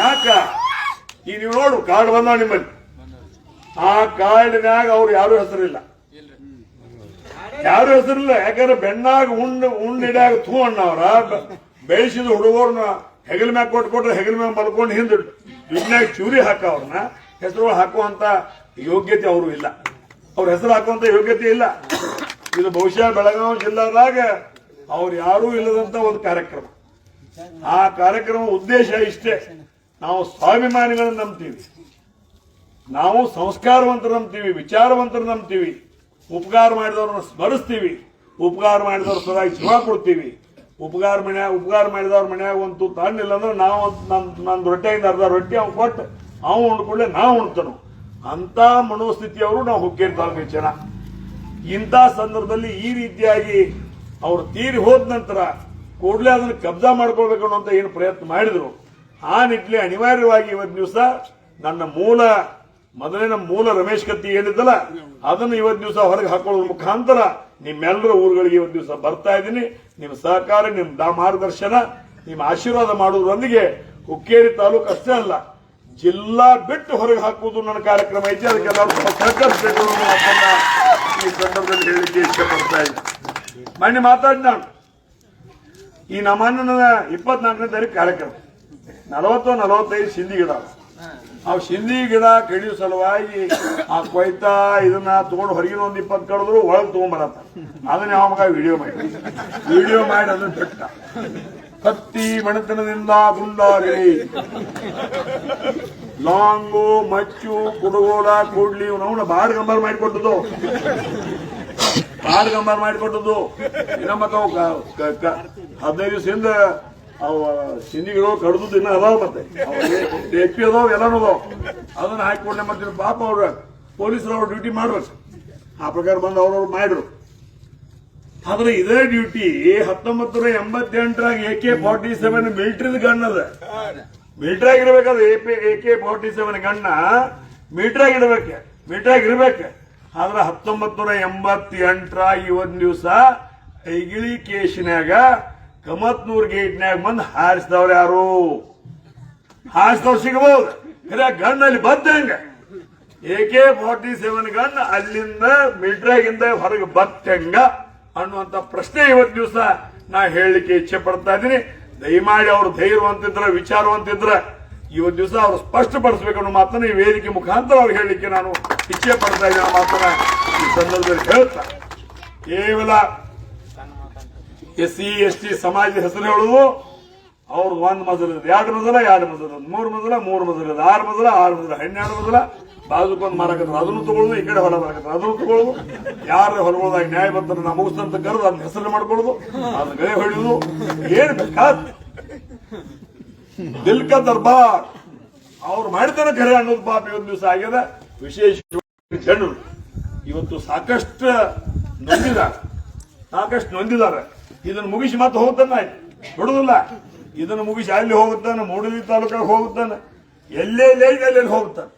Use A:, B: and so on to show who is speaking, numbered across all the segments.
A: ಯಾಕ? ಈ ನೀವು ನೋಡು ಕಾರ್ಡ್ ಬಂದ ನಿಮ್ಮಲ್ಲಿ. ಆ ಕಾರ್ಡ್ನಾಗ ಅವ್ರು ಯಾರು ಹೆಸರಿಲ್ಲ. ಯಾರು ಹೆಸರಿಲ್ಲ, ಯಾಕಂದ್ರೆ ಬೆಣ್ಣಾಗ ಉಂಡ್ ಉಂಡ್ ಇಡಾಗ ತೂ ಅಣ್ಣವ್ರ. ಬೆಳೆಸಿದ ಹುಡುಗರ್ನ ಹೆಗಲ ಮ್ಯಾಗ ಕೊಟ್ಕೊಟ್ರೆ ಹೆಗಲ ಮ್ಯಾಗ ಮಲ್ಕೊಂಡು ಹಿಂದೆ ದುಡ್ನಾಗ ಚೂರಿ ಹಾಕ ಅವ್ರನ್ನ, ಹೆಸರು ಹಾಕುವಂತ ಯೋಗ್ಯತೆ ಅವರು ಇಲ್ಲ. ಅವ್ರ ಹೆಸರು ಹಾಕುವಂತ ಯೋಗ್ಯತೆ ಇಲ್ಲ. ಇದು ಬಹುಶಃ ಬೆಳಗಾವಿ ಜಿಲ್ಲಾದಾಗ ಅವ್ರು ಯಾರೂ ಇಲ್ಲದಂತ ಒಂದು ಕಾರ್ಯಕ್ರಮ. ಆ ಕಾರ್ಯಕ್ರಮ ಉದ್ದೇಶ ಇಷ್ಟೇ. ನಾವು ಸ್ವಾಭಿಮಾನಿಗಳನ್ನು ನಂಬ್ತೀವಿ. ನಾವು ಸಂಸ್ಕಾರವಂತರು ನಂಬ್ತೀವಿ, ವಿಚಾರವಂತರು ನಂಬ್ತೀವಿ. ಉಪಕಾರ ಮಾಡಿದವ್ರನ್ನ ಸ್ಮರಿಸ್ತೀವಿ. ಉಪಕಾರ ಮಾಡಿದವ್ರ ಸದಾಗಿ ಜೀವ ಕೊಡ್ತೀವಿ. ಉಪಕಾರ ಮನೆ, ಉಪಕಾರ ಮಾಡಿದವ್ರ ಮನ್ಯಾಗ ಒಂದು ತುತ್ತು ಹಣ್ಣಿಲ್ಲ ಅಂದ್ರೆ ನಾವು ನಮ್ಮ ನನ್ ನನ್ನ ರೊಟ್ಟಿಯಿಂದ ಅರ್ಧ ರೊಟ್ಟಿ ಅವ್ನು ಕೊಟ್ಟು ಅವ್ನು ಉಣ್ಕೊಳ್ಳೆ ನಾವು ಉಣ್ತನು. ಅಂತ ಮನೋಸ್ಥಿತಿಯವರು ನಾವು ಹುಕ್ಕೇರಿ ತಾಲೂಕಿನ ಜನ. ಇಂಥ ಸಂದರ್ಭದಲ್ಲಿ ಈ ರೀತಿಯಾಗಿ ಅವ್ರು ತೀರಿ ಹೋದ ನಂತರ ಕೂಡಲೇ ಅದನ್ನು ಕಬ್ಜಾ ಮಾಡ್ಕೊಳ್ಬೇಕು ಅನ್ನೋ ಏನು ಪ್ರಯತ್ನ ಮಾಡಿದ್ರು. ಆ ನಿಟ್ಟಿನಲ್ಲಿ ಅನಿವಾರ್ಯವಾಗಿ ಇವತ್ತು ದಿವಸ ನನ್ನ ಮೂಲ ಮೊದಲಿನ ಮೂಲ ರಮೇಶ್ ಕತ್ತಿ ಏನಿದ್ದಲ್ಲ ಅದನ್ನು ಇವತ್ತು ದಿವಸ ಹೊರಗೆ ಹಾಕೊಳ್ಳೋದ್ರ ಮುಖಾಂತರ ನಿಮ್ಮೆಲ್ಲರ ಊರುಗಳಿಗೆ ಇವತ್ತು ದಿವಸ ಬರ್ತಾ ಇದ್ದೀನಿ. ನಿಮ್ಮ ಸಹಕಾರ, ನಿಮ್ಮ ಮಾರ್ಗದರ್ಶನ, ನಿಮ್ಮ ಆಶೀರ್ವಾದ ಮಾಡುವುದರೊಂದಿಗೆ ಹುಕ್ಕೇರಿ ತಾಲೂಕು ಅಷ್ಟೇ ಅಲ್ಲ, ಜಿಲ್ಲಾ ಬಿಟ್ಟು ಹೊರಗೆ ಹಾಕುವುದು ನನ್ನ ಕಾರ್ಯಕ್ರಮ ಐತಿ. ಅದಕ್ಕೆ ಸಹಕರಿಸಬೇಕು ಈ ಸಂದರ್ಭದಲ್ಲಿ ಹೇಳಿಕೆ ಇಷ್ಟಪಡ್ತಾ ಇದ್ದೀನಿ. ಮೊನ್ನೆ ನಾನು. ಈ ನಮ್ಮಣ್ಣನ ಇಪ್ಪತ್ನಾಲ್ಕನೇ ತಾರೀಕು ಕಾರ್ಯಕ್ರಮ. ನಲವತ್ತು ನಲವತ್ತೈದು ಸಿಂಧಿ ಗಿಡ. ಆ ಸಿಂಧಿ ಗಿಡ ಕಡಿಯೋ ಸಲುವಾಗಿ ಆ ಕೊಯ್ತಾ ಇದನ್ನ ತಗೊಂಡು ಹೊರಗಿನ ಒಂದ್ ಇಪ್ಪತ್ತು ಕಳೆದ್ರು ಒಳಗೆ ತಗೊಂಡ್ಬರತ್ತ ಅದನ್ನ ಯಾವ ಮಗ ವಿಡಿಯೋ ಮಾಡಿ. ವಿಡಿಯೋ ಮಾಡಿ ಅದನ್ನ ಬಿಟ್ಟ. ಕತ್ತಿ ಮಣತನದಿಂದ ಗುಂಡಾಗಲಿ ಲಾಂಗು, ಮಚ್ಚು, ಕುಡುಗೋಲ, ಕೂಡ್ಲಿ ಅವನ ಬಾಡ್ ಗಂಬಾರ್ ಮಾಡಿಕೊಟ್ಟದ್ದು. ಬಾಡ್ ಗಂಬಾರ್ ಮಾಡಿಕೊಟ್ಟದ್ದು. ಏನಮ್ಮ ಹದಿನೈದು ದಿವಸದಿಂದ ಅವ ಸಿಂಧಿಗಳು ಕಡ್ದು ದಿನ ಅದಾವ ಮತ್ತೆ. ಎಪ್ಪಿ ಅದಾವ, ಎಲ್ಲಾನು ಅದಾವ. ಅದನ್ನ ಹಾಕಿಕೊಂಡೆ ಮತ್ತೆ ಪಾಪ ಅವ್ರ ಪೊಲೀಸರು ಅವ್ರ ಡ್ಯೂಟಿ ಮಾಡ್ಬೇಕು. ಆ ಪ್ರಕಾರ ಬಂದು ಅವ್ರವ್ರು ಮಾಡಿದ್ರು. ಆದ್ರೆ ಇದೇ ಡ್ಯೂಟಿ ಹತ್ತೊಂಬತ್ತು ನೂರ ಎಂಬತ್ತೆಂಟರಾಗ ಎ ಕೆ ಫಾರ್ಟಿ ಸೆವೆನ್ ಮಿಲಿಟರಿದ ಗನ್ ಅದ. Military ಆಗಿರ್ಬೇಕಾದ್ರೆ A P K forty seven ಗಣ್ಣ military ಆಗಿರ್ಬೇಕು ಮಿಲಿಟರಿ ಆಗಿರ್ಬೇಕು ಆದ್ರೆ ಹತ್ತೊಂಬತ್ತು ನೂರ ಎಂಬತ್ತೆಂಟರಾಗ ಇವತ್ತು ದಿವಸ ಐಗಿಳಿ ಕೇಶನ್ಯಾಗ ಕಮತ್ನೂರ್ ಗೇಟ್ನ್ಯಾಗ ಬಂದು ಹಾರಿಸಿದವ್ರು ಯಾರು? ಹಾರಿಸಿದವ್ರು ಸಿಗಬಹುದು ಖರೆ ಗಣ್ಣಲ್ಲಿ ಬದ್ದಂಗ A K forty seven gun ಅಲ್ಲಿಂದ ಮಿಲ್ಟ್ರಿಯಾಗಿಂದ ಹೊರಗೆ ಬತ್ತಂಗ ಅನ್ನುವಂತ ಪ್ರಶ್ನೆ ಇವತ್ತು ದಿವಸ ನಾ ಹೇಳಲಿಕ್ಕೆ ಇಚ್ಛೆ ಪಡ್ತಾ ಇದ್ದೀನಿ ದಯಮಾಡಿ ಅವರು ಧೈರ್ಯವಂತಿದ್ರ, ವಿಚಾರವಂತಿದ್ರ, ಇವತ್ತು ದಿವಸ ಅವರು ಸ್ಪಷ್ಟಪಡಿಸಬೇಕು ಅನ್ನೋ ಮಾತನ್ನ ಈ ವೇದಿಕೆ ಮುಖಾಂತರ ಅವ್ರು ಹೇಳಲಿಕ್ಕೆ ನಾನು ಇಚ್ಛೆ ಪಡ್ತಾ ಇದ್ದೀನಿ ಮಾತನ್ನ ಈ ಸಂದರ್ಭದಲ್ಲಿ ಹೇಳ್ತಾ. ಕೇವಲ ಎಸ್ ಸಿ ಎಸ್ ಟಿ ಸಮಾಜ ಹೆಸರು ಹೇಳುದು ಅವ್ರದ್ದು ಒಂದ್ ಮಜಲ್ ಎರಡು ಮಜಲ ಎರಡು ಮಜಲ ಮೂರು ಮಜಲ ಮೂರು ಮಜಲ ಆರು ಮಜಲ ಆರು ಮಜಲ, ಹನ್ನೆರಡು ಮಜಲ. ಬಾಜುಕೊಂದು ಮಾರಕತ್ರ ಅದನ್ನು ತಗೊಳ್ಳೋದು ಈ ಕಡೆ ಹೊಲ ಮಾರಕತ್ರ ಅದನ್ನು ತಗೊಳ್ಳೋದು ಯಾರ ಹೊರಗೋದಾಗ ನ್ಯಾಯ ಬಂದ್ರೆ ನಾ ಮುಗಿಸ್ತಂತ ಕರೆದು ಅದನ್ನ ಹೆಸರು ಮಾಡ್ಕೊಳ್ಳೋದು ಅದನ್ನ ಗಳೆ ಹೊಡೆಯುವುದು ಏನ್ ಬೇಕಾ ದಿಲ್ ಕಾ ದರ್ಬಾರ್. ಅವ್ರು ಮಾಡಿದಾರೆ ಕರೆ ಅನ್ನೋದು ಪಾಪ ಇವತ್ತು ದಿವಸ ಆಗ್ಯದ ವಿಶೇಷ ಜನರು ಇವತ್ತು ಸಾಕಷ್ಟು ನೊಂದಿದ್ದಾರೆ. ಸಾಕಷ್ಟು ನೊಂದಿದ್ದಾರೆ. ಇದನ್ನು ಮುಗಿಸಿ ಮತ್ತೆ ಹೋಗ್ತಾನೆ ಬಿಡುದಿಲ್ಲ ಇದನ್ನು ಮುಗಿಸಿ ಅಲ್ಲಿ ಹೋಗುತ್ತಾನೆ, ಮೂಡಲಿ ತಾಲೂಕಾಗ ಹೋಗುತ್ತಾನೆ. ಎಲ್ಲೇ ಲೈನ್ ಎಲ್ಲೆಲ್ಲಿ ಹೋಗ್ತಾನೆ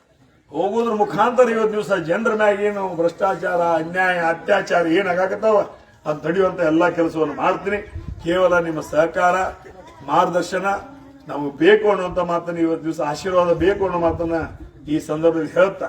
A: ಹೋಗೋದ್ರ ಮುಖಾಂತರ ಇವತ್ತು ದಿವಸ ಜನರ ಮ್ಯಾಗ ಏನು ಭ್ರಷ್ಟಾಚಾರ, ಅನ್ಯಾಯ, ಅತ್ಯಾಚಾರ ಏನಾಗತ್ತಾವ ಅದು ತಡೆಯುವಂತ ಎಲ್ಲಾ ಕೆಲಸವನ್ನು ಮಾಡ್ತೀನಿ. ಕೇವಲ ನಿಮ್ಮ ಸಹಕಾರ, ಮಾರ್ಗದರ್ಶನ, ನಮಗೆ ಬೇಕು ಅನ್ನುವಂತ ಮಾತನ್ನ ಇವತ್ತು ದಿವಸ ಆಶೀರ್ವಾದ ಬೇಕು ಅನ್ನೋ ಮಾತನ್ನ ಈ ಸಂದರ್ಭದಲ್ಲಿ ಹೇಳ್ತಾ